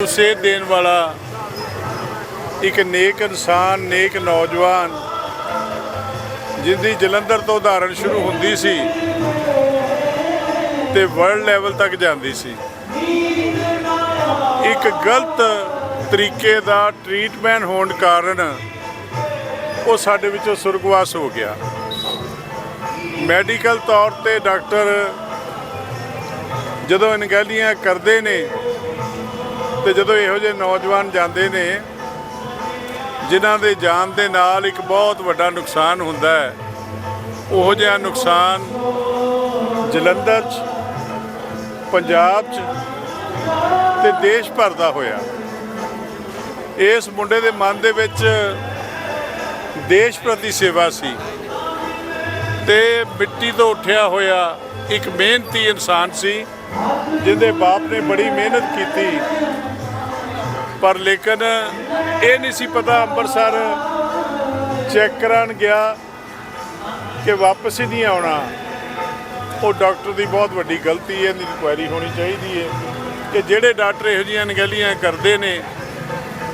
ਸੇਧ ਦੇਣ ਵਾਲਾ ਇੱਕ ਨੇਕ ਇਨਸਾਨ, ਨੇਕ ਨੌਜਵਾਨ, ਜਿੰਦੀ ਜਲੰਧਰ ਤੋਂ ਉਦਾਹਰਣ ਸ਼ੁਰੂ ਹੁੰਦੀ ਸੀ ਤੇ ਵਰਲਡ ਲੈਵਲ ਤੱਕ ਜਾਂਦੀ ਸੀ। ਇੱਕ ਗਲਤ ਤਰੀਕੇ ਦਾ ਟ੍ਰੀਟਮੈਂਟ ਹੋਣ ਕਾਰਨ ਉਹ ਸਾਡੇ ਵਿੱਚੋਂ ਸੁਰਗਵਾਸ ਹੋ ਗਿਆ। ਮੈਡੀਕਲ ਤੌਰ ਤੇ ਡਾਕਟਰ ਜਦੋਂ ਅਣਗਹਿਲੀਆਂ ਕਰਦੇ ਨੇ ਤੇ ਜਦੋਂ ਇਹੋ ਜਿਹੇ ਨੌਜਵਾਨ ਜਾਂਦੇ ਨੇ, ਜਿਨ੍ਹਾਂ ਦੇ ਜਾਨ ਦੇ ਨਾਲ ਇੱਕ ਬਹੁਤ ਵੱਡਾ ਨੁਕਸਾਨ ਹੁੰਦਾ ਹੈ, ਉਹੋ ਜਿਹਾ ਨੁਕਸਾਨ ਜਲੰਧਰ 'ਚ, ਪੰਜਾਬ 'ਚ ਤੇ ਦੇਸ਼ ਭਰ ਦਾ ਹੋਇਆ। ਇਸ ਮੁੰਡੇ ਦੇ ਮਨ ਦੇ ਵਿੱਚ ਦੇਸ਼ ਪ੍ਰਤੀ ਸੇਵਾ ਸੀ ਤੇ ਮਿੱਟੀ ਤੋਂ ਉੱਠਿਆ ਹੋਇਆ ਇੱਕ ਮਿਹਨਤੀ ਇਨਸਾਨ ਸੀ, ਜਿਹਦੇ ਬਾਪ ਨੇ ਬੜੀ ਮਿਹਨਤ ਕੀਤੀ ਪਰ ਲੇਕਿਨ ਇਹ ਨਹੀਂ ਸੀ ਪਤਾ ਅੰਮ੍ਰਿਤਸਰ ਚੈੱਕ ਕਰਾਉਣ ਗਿਆ ਕਿ ਵਾਪਸ ਹੀ ਨਹੀਂ ਆਉਣਾ। ਉਹ ਡਾਕਟਰ ਦੀ ਬਹੁਤ ਵੱਡੀ ਗਲਤੀ ਹੈ, ਇਹਦੀ ਇਨਕੁਆਇਰੀ ਹੋਣੀ ਚਾਹੀਦੀ ਹੈ ਕਿ ਜਿਹੜੇ ਡਾਕਟਰ ਇਹੋ ਜਿਹੀਆਂ ਅਣਗਹਿਲੀਆਂ ਕਰਦੇ ਨੇ,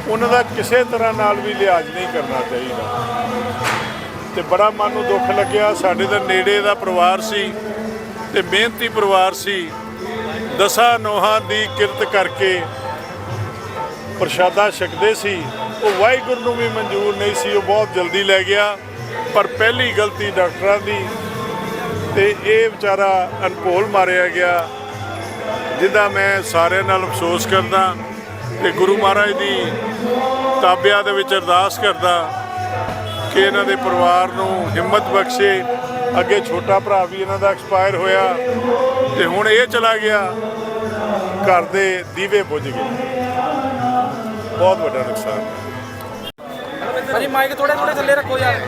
ਉਹਨਾਂ ਦਾ ਕਿਸੇ ਤਰ੍ਹਾਂ ਨਾਲ ਵੀ ਲਿਹਾਜ਼ ਨਹੀਂ ਕਰਨਾ ਚਾਹੀਦਾ। ਤੇ ਬੜਾ ਮਨ ਨੂੰ ਦੁੱਖ ਲੱਗਿਆ, ਸਾਡੇ ਦਾ ਨੇੜੇ ਦਾ ਪਰਿਵਾਰ ਸੀ ਤੇ ਮਿਹਨਤੀ ਪਰਿਵਾਰ ਸੀ। ਦਸਾਂ ਨੋਹਾਂ ਦੀ ਕਿਰਤ ਕਰਕੇ ਪ੍ਰਸ਼ਾਦਾ ਛਕਦੇ ਸੀ, ਉਹ ਵਾਹਿਗੁਰੂ ਨੂੰ ਵੀ ਮਨਜ਼ੂਰ ਨਹੀਂ ਸੀ, ਉਹ ਬਹੁਤ ਜਲਦੀ ਲੈ ਗਿਆ। ਪਰ ਪਹਿਲੀ ਗਲਤੀ ਡਾਕਟਰਾਂ ਦੀ ਤੇ ਇਹ ਵਿਚਾਰਾ ਅਨਪੋਲ ਮਾਰਿਆ ਗਿਆ ਜਿਹਦਾ ਮੈਂ ਸਾਰਿਆਂ ਨਾਲ ਅਫਸੋਸ ਕਰਦਾ ਤੇ ਗੁਰੂ ਮਹਾਰਾਜ ਦੀ ਤਾਬਿਆਂ ਦੇ ਵਿੱਚ ਅਰਦਾਸ ਕਰਦਾ ਕਿ ਇਹਨਾਂ ਦੇ ਪਰਿਵਾਰ ਨੂੰ ਹਿੰਮਤ ਬਖਸ਼ੇ। ਅੱਗੇ ਛੋਟਾ ਭਰਾ ਵੀ ਇਹਨਾਂ ਦਾ ਐਕਸਪਾਇਰ ਹੋਇਆ ਤੇ ਹੁਣ ਇਹ ਚਲਾ ਗਿਆ। ਘਰ ਦੇ ਦੀਵੇ ਬੁਝ ਗਏ। ਬਹੁਤ ਵੱਡਾ ਨੁਕਸਾਨ ਭਾਜੀ ਮਾਈਕ ਥੋੜੇ ਥੋੜੇ ਥੱਲੇ ਰੱਖੋ ਯਾਰ।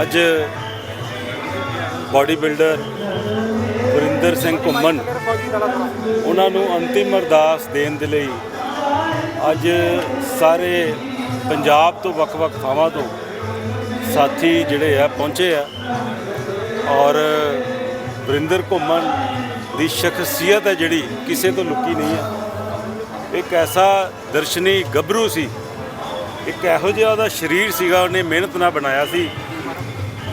ਅੱਜ ਬਾਡੀ ਬਿਲਡਰ ਵਰਿੰਦਰ ਸਿੰਘ ਘੁੰਮਣ ਉਹਨਾਂ ਨੂੰ ਅੰਤਿਮ ਅਰਦਾਸ ਦੇਣ ਦੇ ਲਈ ਅੱਜ ਸਾਰੇ ਪੰਜਾਬ ਤੋਂ ਵੱਖ-ਵੱਖ ਥਾਵਾਂ ਤੋਂ ਸਾਥੀ ਜਿਹੜੇ ਆ ਪਹੁੰਚੇ ਆ ਔਰ ਵਰਿੰਦਰ ਘੁੰਮਣ ਦੀ ਸ਼ਖਸੀਅਤ ਹੈ ਜਿਹੜੀ, ਕਿਸੇ ਤੋਂ ਲੁਕੀ ਨਹੀਂ ਹੈ। ਇੱਕ ਐਸਾ ਦਰਸ਼ਨੀ ਗੱਭਰੂ ਸੀ, ਇੱਕ ਇਹੋ ਜਿਹਾ ਉਹਦਾ ਸਰੀਰ ਸੀਗਾ, ਉਹਨੇ ਮਿਹਨਤ ਨਾਲ ਬਣਾਇਆ ਸੀ।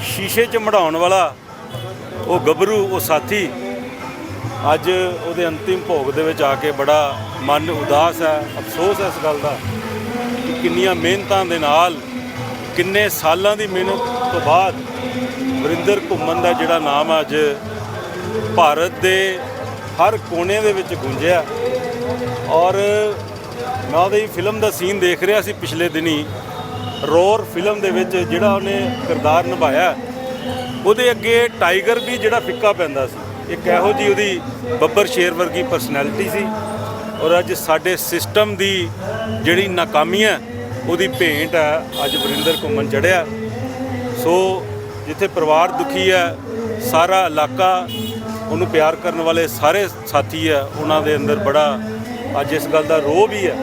ਸ਼ੀਸ਼ੇ 'ਚ ਮੜਾਉਣ ਵਾਲਾ ਉਹ ਗੱਭਰੂ, ਉਹ ਸਾਥੀ, ਅੱਜ ਉਹਦੇ ਅੰਤਿਮ ਭੋਗ ਦੇ ਵਿੱਚ ਆ ਕੇ ਬੜਾ ਮਨ ਉਦਾਸ ਹੈ, ਅਫਸੋਸ ਹੈ ਇਸ ਗੱਲ ਦਾ ਕਿ ਕਿੰਨੀਆਂ ਮਿਹਨਤਾਂ ਦੇ ਨਾਲ, ਕਿੰਨੇ ਸਾਲਾਂ ਦੀ ਮਿਹਨਤ ਤੋਂ ਬਾਅਦ ਵਰਿੰਦਰ ਘੁੰਮਣ ਦਾ ਜਿਹੜਾ ਨਾਮ ਹੈ ਅੱਜ ਭਾਰਤ ਦੇ ਹਰ ਕੋਨੇ ਦੇ ਵਿੱਚ ਗੂੰਜਿਆ। ਔਰ ਮੈਂ ਉਹਦੀ ਫਿਲਮ ਦਾ ਸੀਨ ਦੇਖ ਰਿਹਾ ਸੀ ਪਿਛਲੇ ਦਿਨੀ। ਰੋਰ ਫਿਲਮ ਦੇ ਵਿੱਚ ਜਿਹੜਾ ਉਹਨੇ ਕਿਰਦਾਰ ਨਿਭਾਇਆ, ਉਹਦੇ ਅੱਗੇ ਟਾਈਗਰ ਵੀ ਜਿਹੜਾ ਫਿੱਕਾ ਪੈਂਦਾ ਸੀ। ਇੱਕ ਇਹੋ ਜੀ ਉਹਦੀ ਬੱਬਰ ਸ਼ੇਰ ਵਰਗੀ ਪਰਸਨੈਲਿਟੀ ਸੀ। ਔਰ ਅੱਜ ਸਾਡੇ ਸਿਸਟਮ ਦੀ ਜਿਹੜੀ ਨਾਕਾਮੀ ਹੈ, ਉਹਦੀ ਭੇਂਟ ਹੈ। ਅੱਜ ਵਰਿੰਦਰ ਘੁੰਮਣ ਚੜਿਆ ਸੋ ਜਿੱਥੇ ਪਰਿਵਾਰ ਦੁਖੀ ਹੈ, ਸਾਰਾ ਇਲਾਕਾ ਉਹਨੂੰ ਪਿਆਰ ਕਰਨ ਵਾਲੇ ਸਾਰੇ ਸਾਥੀ ਹੈ, ਉਹਨਾਂ ਦੇ ਅੰਦਰ ਬੜਾ ਅੱਜ ਇਸ ਗੱਲ ਦਾ ਰੋਹ ਵੀ ਹੈ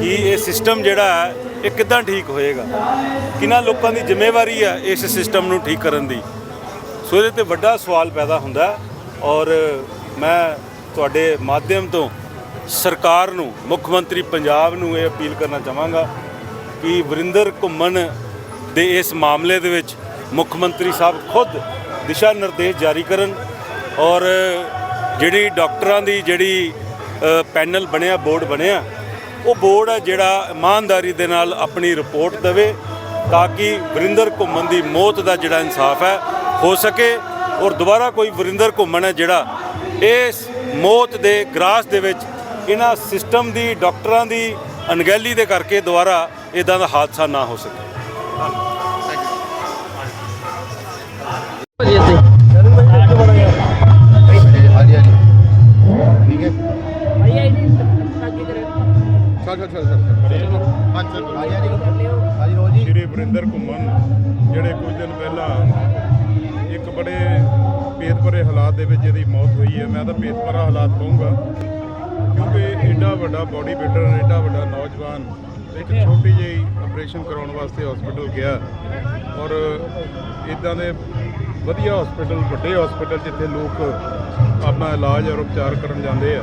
ਕਿ ਇਹ ਸਿਸਟਮ ਜਿਹੜਾ ਹੈ, ਇਹ ਕਿੱਦਾਂ ਠੀਕ ਹੋਏਗਾ? ਕਿਹਨਾਂ ਲੋਕਾਂ ਦੀ ਜ਼ਿੰਮੇਵਾਰੀ ਹੈ ਇਸ ਸਿਸਟਮ ਨੂੰ ਠੀਕ ਕਰਨ ਦੀ? ਸੋ ਇਹਦੇ ਤੇ ਵੱਡਾ ਸਵਾਲ ਪੈਦਾ ਹੁੰਦਾ ਔਰ ਮੈਂ ਤੁਹਾਡੇ ਮਾਧਿਅਮ ਤੋਂ ਸਰਕਾਰ ਨੂੰ, ਮੁੱਖ ਮੰਤਰੀ ਪੰਜਾਬ ਨੂੰ ਇਹ ਅਪੀਲ ਕਰਨਾ ਚਾਹਾਂਗਾ ਕਿ ਵਰਿੰਦਰ ਘੁੰਮਣ ਦੇ ਇਸ ਮਾਮਲੇ ਦੇ ਵਿੱਚ ਮੁੱਖ ਮੰਤਰੀ ਸਾਹਿਬ ਖੁਦ ਦਿਸ਼ਾ ਨਿਰਦੇਸ਼ ਜਾਰੀ ਕਰਨ ਔਰ ਜਿਹੜੀ ਡਾਕਟਰਾਂ ਦੀ ਜਿਹੜੀ ਪੈਨਲ ਬਣਿਆ, ਬੋਰਡ ਬਣਿਆ, ਉਹ ਬੋਰਡ ਹੈ ਜਿਹੜਾ ਇਮਾਨਦਾਰੀ ਦੇ ਨਾਲ ਆਪਣੀ ਰਿਪੋਰਟ ਦੇਵੇ ਤਾਂ ਕਿ ਵਰਿੰਦਰ ਘੁੰਮਣ ਦੀ ਮੌਤ ਦਾ ਜਿਹੜਾ ਇਨਸਾਫ ਹੈ ਹੋ ਸਕੇ ਔਰ ਦੁਬਾਰਾ ਕੋਈ ਵਰਿੰਦਰ ਘੁੰਮਣ ਹੈ ਜਿਹੜਾ ਇਸ ਮੌਤ ਦੇ ਗ੍ਰਾਸ ਦੇ ਵਿੱਚ ਇਹਨਾਂ ਸਿਸਟਮ ਦੀ, ਡਾਕਟਰਾਂ ਦੀ ਅਣਗਹਿਲੀ ਦੇ ਕਰਕੇ ਦੁਬਾਰਾ ਇਦਾਂ ਦਾ ਹਾਦਸਾ ਨਾ ਹੋ ਸਕੇ। ਹਾਂਜੀ ਸਰ ਹਾਂਜੀ ਜੀ। ਵਰਿੰਦਰ ਘੁੰਮਣ ਜਿਹੜੇ ਕੁਝ ਦਿਨ ਪਹਿਲਾਂ ਇੱਕ ਬੜੇ ਭੇਦ ਭਰੇ ਹਾਲਾਤ ਦੇ ਵਿੱਚ ਇਹਦੀ ਮੌਤ ਹੋਈ ਹੈ। ਮੈਂ ਤਾਂ ਭੇਦ ਭਰਾ ਹਾਲਾਤ ਕਹੂੰਗਾ ਕਿਉਂਕਿ ਐਡਾ ਵੱਡਾ ਬਾਡੀ ਬਿਲਡਰ ਐਡਾ ਵੱਡਾ ਨੌਜਵਾਨ ਇੱਕ ਛੋਟੀ ਜਿਹੀ ਆਪਰੇਸ਼ਨ ਕਰਾਉਣ ਵਾਸਤੇ ਹਸਪੀਟਲ ਗਿਆ ਔਰ ਇਦਾਂ ਦੇ ਵਧੀਆ ਹਸਪੀਟਲ ਵੱਡੇ ਹਸਪੀਟਲ ਜਿੱਥੇ ਲੋਕ ਆਪਣਾ ਇਲਾਜ ਔਰ ਉਪਚਾਰ ਕਰਨ ਜਾਂਦੇ ਆ।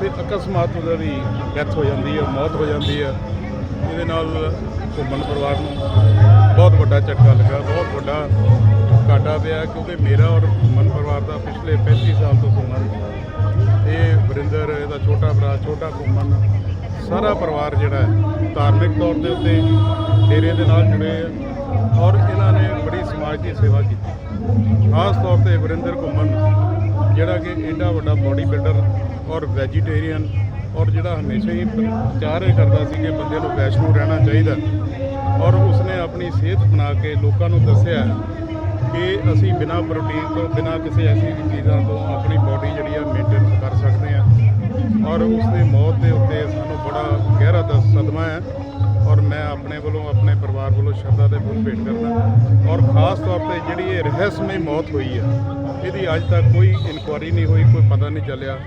ਉੱਥੇ ਅਕਸਮਾਤ ਉਹਦਾ ਵੀ ਡੈਥ ਹੋ ਜਾਂਦੀ ਹੈ, ਮੌਤ ਹੋ ਜਾਂਦੀ ਹੈ। ਇਹਦੇ ਨਾਲ ਘੁੰਮਣ ਪਰਿਵਾਰ ਨੂੰ ਬਹੁਤ ਵੱਡਾ ਝਟਕਾ ਲੱਗਾ, ਬਹੁਤ ਵੱਡਾ ਘਾਟਾ ਪਿਆ, ਕਿਉਂਕਿ ਮੇਰਾ ਔਰ ਘੁੰਮਣ ਪਰਿਵਾਰ ਦਾ ਪਿਛਲੇ 35 ਸਾਲ ਤੋਂ ਘੁੰਮਣ। ਇਹ ਵਰਿੰਦਰ, ਇਹਦਾ ਛੋਟਾ ਭਰਾ, ਛੋਟਾ ਘੁੰਮਣ, ਸਾਰਾ ਪਰਿਵਾਰ ਜਿਹੜਾ ਹੈ, ਧਾਰਮਿਕ ਤੌਰ ਦੇ ਉੱਤੇ ਡੇਰੇ ਦੇ ਨਾਲ ਜੁੜੇ ਔਰ ਇਹਨਾਂ ਨੇ ਬੜੀ ਸਮਾਜ ਦੀ ਸੇਵਾ ਕੀਤੀ। ਖਾਸ ਤੌਰ ਤੇ ਵਰਿੰਦਰ ਘੁੰਮਣ ਜਿਹੜਾ ਕਿ ਐਡਾ ਵੱਡਾ ਬੋਡੀ ਬਿਲਡਰ ਔਰ ਵੈਜੀਟੇਰੀਅਨ ਔਰ ਜਿਹੜਾ ਹਮੇਸ਼ਾ ਹੀ ਪ੍ਰਚਾਰ ਕਰਦਾ ਸੀ ਕਿ ਬੰਦੇ ਨੂੰ ਵੈਸ਼ਨੂ ਰਹਿਣਾ ਚਾਹੀਦਾ ਔਰ ਉਸਨੇ ਆਪਣੀ ਸਿਹਤ ਬਣਾ ਕੇ ਲੋਕਾਂ ਨੂੰ ਦੱਸਿਆ ਕਿ ਅਸੀਂ ਬਿਨਾਂ ਪ੍ਰੋਟੀਨ ਤੋਂ, ਬਿਨਾਂ ਕਿਸੇ ਐਸੀ ਚੀਜ਼ਾਂ ਤੋਂ ਆਪਣੀ ਬੋਡੀ ਜਿਹੜੀ ਆ ਮੇਨਟੇਨ ਕਰ ਸਕਦੇ ਆ ਔਰ ਉਸ ਮੌਤ ਦੇ ਉੱਤੇ ਸਾਨੂੰ ਬੜਾ ਗਹਿਰਾ ਦ- ਸਦਮਾ ਹੈ ਔਰ ਮੈਂ ਆਪਣੇ ਵੱਲੋਂ, ਆਪਣੇ ਪਰਿਵਾਰ ਵੱਲੋਂ ਸ਼ਰਧਾ ਦੇ ਫੁੱਲ ਭੇਟ ਕਰਦਾ ਔਰ ਖਾਸ ਤੌਰ ਤੇ ਜਿਹੜੀ ਇਹ ਰਹੱਸਮਈ ਮੌਤ ਹੋਈ ਹੈ ਇਹਦੀ ਅੱਜ ਤੱਕ ਕੋਈ ਇਨਕੁਆਰੀ ਨਹੀਂ ਹੋਈ ਕੋਈ ਪਤਾ ਨਹੀਂ ਚੱਲਿਆ।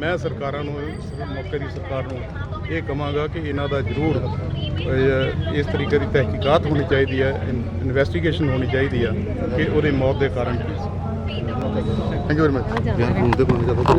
ਮੈਂ ਸਰਕਾਰਾਂ ਨੂੰ ਇਸ ਮੌਕੇ ਦੀ ਸਰਕਾਰ ਨੂੰ ਇਹ ਕਹਾਂਗਾ ਕਿ ਇਹਨਾਂ ਦਾ ਜ਼ਰੂਰ ਇਸ ਤਰੀਕੇ ਦੀ ਤਹਿਕੀਕਾਤ ਹੋਣੀ ਚਾਹੀਦੀ ਹੈ ਇਨਵੈਸਟੀਗੇਸ਼ਨ ਹੋਣੀ ਚਾਹੀਦੀ ਹੈ ਕਿ ਉਹਦੀ ਮੌਤ ਦੇ ਕਾਰਨ ਕੀ ਸੀ ਥੈਂਕ ਯੂ ਵੈਰੀ ਮਚ